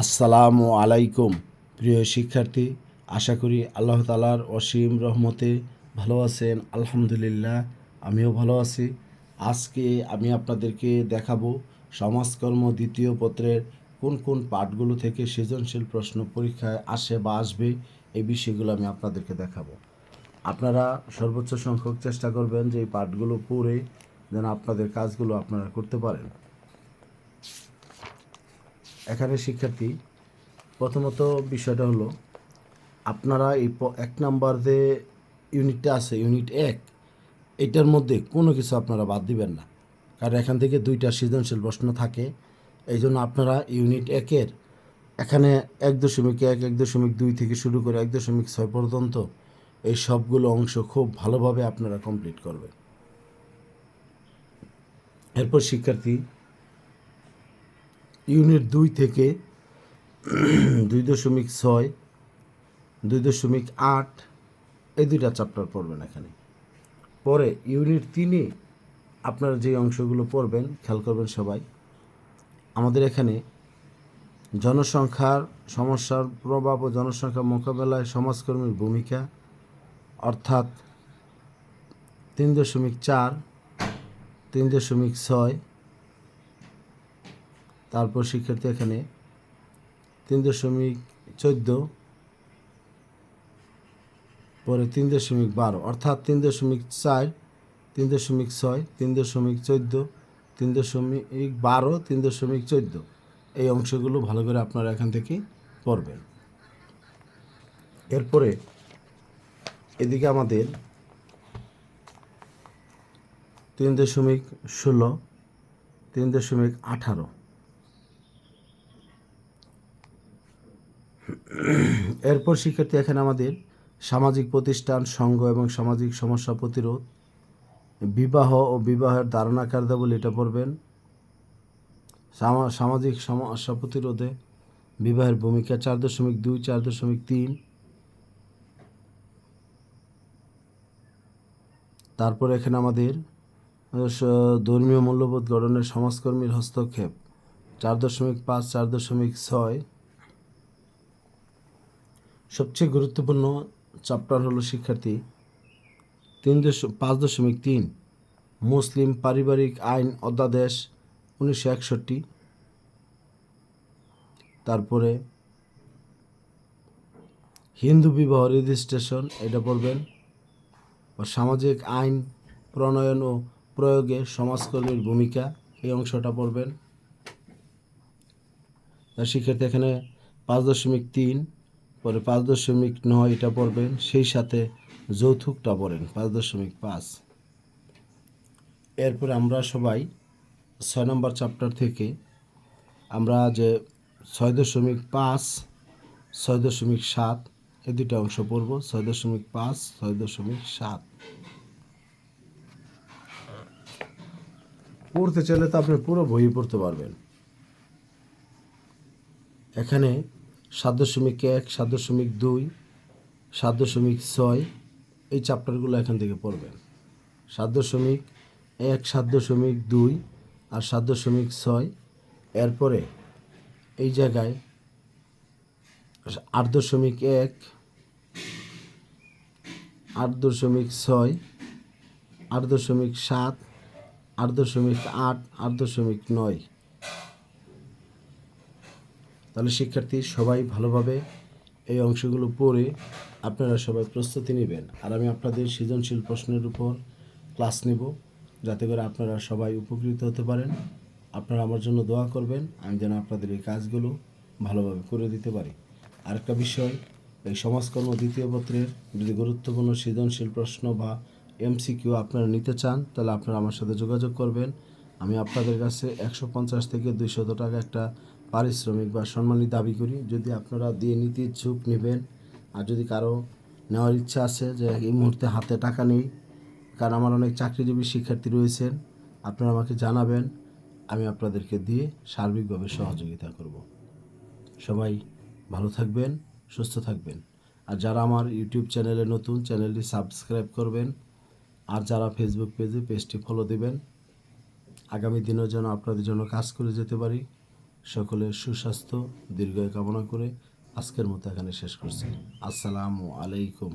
আসসালামু আলাইকুম। প্রিয় শিক্ষার্থী, আশা করি আল্লাহ তালার অসীম রহমতে ভালো আছেন। আলহামদুলিল্লাহ, আমিও ভালো আছি। আজকে আমি আপনাদেরকে দেখাবো সমাজকর্ম দ্বিতীয় পত্রের কোন কোন পাঠগুলো থেকে সৃজনশীল প্রশ্ন পরীক্ষায় আসে বা আসবে, এই বিষয়গুলো আমি আপনাদেরকে দেখাবো। আপনারা সর্বোচ্চ সংখ্যক চেষ্টা করবেন যে এই পাঠগুলো পড়ে যেন আপনাদের কাজগুলো আপনারা করতে পারেন। এখানে শিক্ষার্থী, প্রথমত বিষয়টা হলো, আপনারা এই এক নাম্বার যে ইউনিটটা আছে, ইউনিট এক, এটার মধ্যে কোনো কিছু আপনারা বাদ দিবেন না। কারণ এখান থেকে দুইটা সৃজনশীল প্রশ্ন থাকে। এই জন্য আপনারা ইউনিট একের, এখানে এক দশমিক এক এক দশমিক দুই থেকে শুরু করে এক দশমিক ছয় পর্যন্ত এই সবগুলো অংশ খুব ভালোভাবে আপনারা কমপ্লিট করবেন। এরপর শিক্ষার্থী ইউনিট দুই থেকে দুই দশমিক ছয়, দুই দশমিক আট, এই দুইটা চ্যাপ্টার পড়বেন এখানে। পরে ইউনিট তিনে আপনারা যে অংশগুলো পড়বেন, খেয়াল করবেন সবাই, আমাদের এখানে জনসংখ্যার সমস্যার প্রভাব ও জনসংখ্যা মোকাবেলায় সমাজকর্মীর ভূমিকা, অর্থাৎ তিন দশমিক চার, তিন দশমিক ছয় তারপর শিক্ষার্থী এখানে তিন দশমিক চোদ্দ পরে তিন দশমিক বারো, অর্থাৎ তিন দশমিক চার, তিন দশমিক ছয়, তিন দশমিক চোদ্দ, তিন দশমিক বারো, তিন দশমিক চোদ্দ। এই অংশগুলো ভালো করে আপনারা এখান থেকে পড়বেন। এরপরে এদিকে আমাদের তিন দশমিক ষোলো, তিন দশমিক আঠারো। এরপর শিক্ষার্থী এখানে আমাদের সামাজিক প্রতিষ্ঠান, সংঘ এবং সামাজিক সমস্যা প্রতিরোধ, বিবাহ ও বিবাহের ধারণা কার্যাবলী এটা পড়বেন। সামা- সামাজিক সমস্যা প্রতিরোধে বিবাহের ভূমিকা চার দশমিক দুই, চার দশমিক তিন। তারপর এখানে আমাদের ধর্মীয় মূল্যবোধ গঠনের সমাজকর্মীর হস্তক্ষেপ, চার দশমিক পাঁচ, চার দশমিক ছয়। সবচেয়ে গুরুত্বপূর্ণ চ্যাপ্টার হলো শিক্ষার্থী তিন পাঁচ দশমিক তিন। মুসলিম পারিবারিক আইন অধ্যাদেশ উনিশশো একষট্টি। তারপরে হিন্দু বিবাহ রেজিস্ট্রেশন এটা পড়বেন। সামাজিক আইন প্রণয়ন ও প্রয়োগে সমাজকর্মীর ভূমিকা, এই অংশটা পড়বেন। শিক্ষার্থী এখানে পাঁচ দশমিক তিন। পরে পাঁচ দশমিক নয় এটা পড়বেন, সেই সাথে যৌতুকটা পড়েন পাঁচ দশমিক পাঁচ। এরপরে আমরা সবাই ছয় নম্বর চ্যাপ্টার থেকে আমরা যে ছয় দশমিক পাঁচ ছয় দশমিক সাত এই দুটো অংশ পড়ব ছয় দশমিক পাঁচ ছয় দশমিক সাত। পড়তে চাইলে তো আপনি পুরো বই পড়তে পারবেন। এখানে সাত দশমিক এক, সাত দশমিক দুই, সাত দশমিক ছয়, এই চ্যাপ্টারগুলো এখান থেকে পড়বেন। সাত দশমিক এক, সাত দশমিক দুই আর সাত দশমিক ছয়, এরপরে এই জায়গায় আট দশমিক এক, আট দশমিক ছয়, আট দশমিক সাত, আট দশমিক আট আট দশমিক নয়। তাহলে শিক্ষার্থী, সবাই ভালোভাবে এই অংশগুলো পড়ে আপনারা সবাই প্রস্তুতি নেবেন। আর আমি আপনাদের সৃজনশীল প্রশ্নের উপর ক্লাস নেব, যাতে করে আপনারা সবাই উপকৃত হতে পারেন। আপনারা আমার জন্য দোয়া করবেন, আমি যেন আপনাদের এই কাজগুলো ভালোভাবে করে দিতে পারি। আরেকটা বিষয়, এই সমাজকর্ম দ্বিতীয় পত্রের যদি গুরুত্বপূর্ণ সৃজনশীল প্রশ্ন বা এমসিকিউ আপনারা নিতে চান, তাহলে আপনারা আমার সাথে যোগাযোগ করবেন। আমি আপনাদের কাছে একশো পঞ্চাশ থেকে দুইশত টাকা একটা পারিশ্রমিক বা সম্মানী দাবি করি, যদি আপনারা দিয়ে নিতে ইচ্ছুক নেবেন। আর যদি কারও নেওয়ার ইচ্ছা আছে যে এই মুহূর্তে হাতে টাকা নেই, কারণ আমার অনেক চাকরিজীবী শিক্ষার্থী রয়েছেন, আপনারা আমাকে জানাবেন, আমি আপনাদেরকে দিয়ে সার্বিকভাবে সহযোগিতা করব। সবাই ভালো থাকবেন, সুস্থ থাকবেন। আর যারা আমার ইউটিউব চ্যানেলে নতুন, চ্যানেলটি সাবস্ক্রাইব করবেন, আর যারা ফেসবুক পেজে পেজটি ফলো দেবেন, আগামী দিনেও যেন আপনাদের জন্য কাজ করে যেতে পারি। সকলের সুস্বাস্থ্য দীর্ঘায় কামনা করে আজকের মতো এখানে শেষ করছি। আসসালামু আলাইকুম।